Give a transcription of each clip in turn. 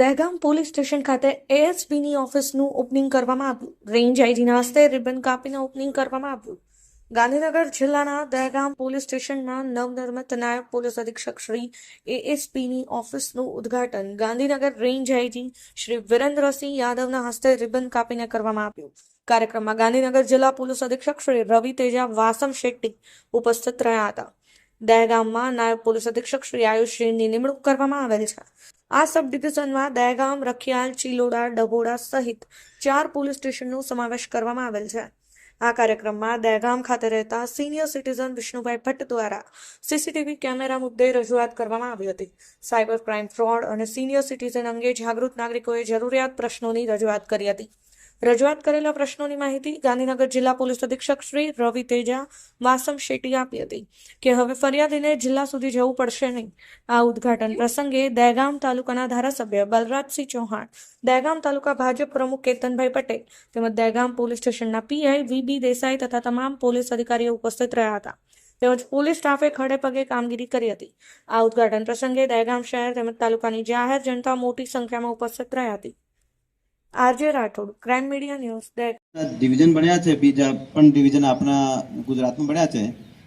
Dehgam police station ખાતે એએસપીની ઓફિસનું opening કરવામાં આવ્યું. રેન્જ આઈડીના હસ્તે રિબન કાપીને ઓપનિંગ કરવામાં આવ્યું. ગાંધીનગર જિલ્લાના દહેગામ પોલીસ સ્ટેશનના નવનિર્મિત નાયબ પોલીસ અધિક્ષક શ્રી એએસપીની ઓફિસનું ઉદ્ઘાટન ગાંધીનગર રેન્જ આઈજી શ્રી વિરેન્દ્રસિંહ યાદવના હસ્તે રિબન કાપીને કરવામાં આવ્યું. કાર્યક્રમમાં ગાંધીનગર જિલ્લા પોલીસ અધિક્ષક શ્રી રવિ તેજા વાસમ શેટ્ટી ઉપસ્થિત રહ્યા હતા. દહેગામમાં નાયબ પોલીસ અધિક્ષક શ્રી આયુષીની નિમણૂક કરવામાં આવેલ છે. આ સબ ડિવિઝનમાં દહેગામ રખિયાલ, ચિલોડા, ડભોડા સહિત ચાર પોલીસ સ્ટેશનનો સમાવેશ કરવામાં આવેલ છે. આ કાર્યક્રમમાં દહેગામ ખાતે રહેતા સિનિયર સિટીઝન વિષ્ણુભાઈ ભટ્ટ દ્વારા સીસીટીવી કેમેરા મુદ્દે રજૂઆત કરવામાં આવી હતી. સાયબર ક્રાઇમ ફ્રોડ અને સિનિયર સિટીઝન અંગે જાગૃત નાગરિકોએ જરૂરિયાત પ્રશ્નોની રજૂઆત કરી હતી. રજૂઆત કરેલા પ્રશ્નોની માહિતી ગાંધીનગર જિલ્લા પોલીસ અધિક્ષક શ્રી રવિ તેજા, વાસમ શેટ્ટી આપી હતી કે હવે ફરિયાદીને જિલ્લા સુધી જવું પડશે નહીં. આ ઉદ્ઘાટન પ્રસંગે દહેગામ તાલુકાના ધારાસભ્ય બલરાજસિંહ ચૌહાણ, દહેગામ તાલુકા ભાજપ પ્રમુખ કેતનભાઈ પટેલ તેમજ દહેગામ પોલીસ સ્ટેશનના પીઆઈ વીબી દેસાઈ તથા તમામ પોલીસ અધિકારીઓ ઉપસ્થિત રહ્યા હતા. તેમજ પોલીસ સ્ટાફે ખડે પગે કામગીરી કરી હતી. આ ઉદ્ઘાટન પ્રસંગે દહેગામ શહેર તેમજ તાલુકાની જાહેર જનતા મોટી સંખ્યામાં ઉપસ્થિત રહ્યા હતી. RJ Rathod crime media news Dehgam division બન્યા છે બીજા પણ ડિવિઝન આપણા ગુજરાતમાં બન્યા છે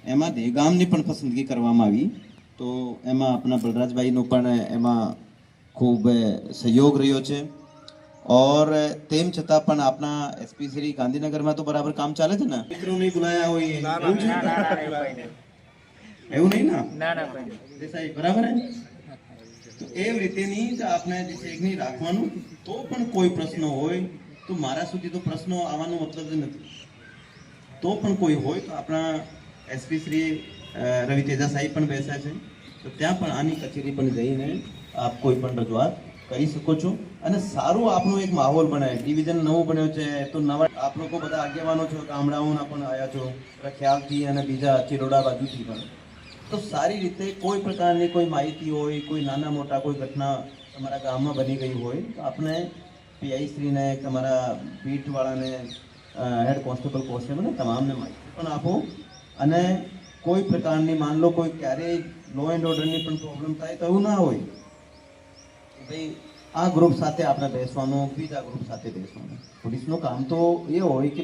એમાં દહેગામની પણ પસંદગી કરવામાં આવી તો એમાં આપણા બલરાજભાઈનો પણ એમાં ખૂબ સહયોગ રહ્યો છે ઓર તેમ છતાં પણ આપણા એસપી શ્રી ગાંધીનગરમાં તો બરાબર કામ ચાલે છે ને મિત્રો નહીં બોલાયા હોય એવું નહીં ને ના ના બરાબર હે એ રીતેની જ આપણે જે છે રાખવાનું? તો પણ કોઈ પ્રશ્ન હોય, તો મારા સુધી તો પ્રશ્નો આવવાનો મતલબ જ નથી. તો પણ કોઈ હોય, તો આપણા એસપી શ્રી રવિ તેજા સાહેબ પણ બેસ્યા છે. તો ત્યાં પણ આની કચેરી પણ જઈને આપ કોઈ પણ રજૂઆત કરી શકો છો. અને સારું આપનો એક માહોલ બને ડિવિઝન નવું બન્યો છે, તો નવા આપ લોકો બધા આગેવાનો છો, ગામડાઓના પણ આવ્યા છો. ખ્યાલથી અને બીજા ચિરોડા બાજુથી પણ. તો સારી રીતે કોઈ પ્રકારની કોઈ માહિતી હોય, કોઈ નાના મોટા કોઈ ઘટના તમારા ગામમાં બની ગઈ હોય, તો આપણે પીઆઈ શ્રીને, તમારા પીઠવાળાને હેડ કોન્સ્ટેબલ કોન્સ્ટેબલ તમામને માહિતી પણ આપો. અને કોઈ પ્રકારની માન લો કોઈ ક્યારેય લો એન્ડ ઓર્ડરની પણ પ્રોબ્લેમ થાય તો એવું ના હોય. ભાઈ, આ ગ્રુપ સાથે આપણે બેસવાનું, બીજા ગ્રુપ સાથે બેસવાનું. પોલીસનું કામ તો એ હોય કે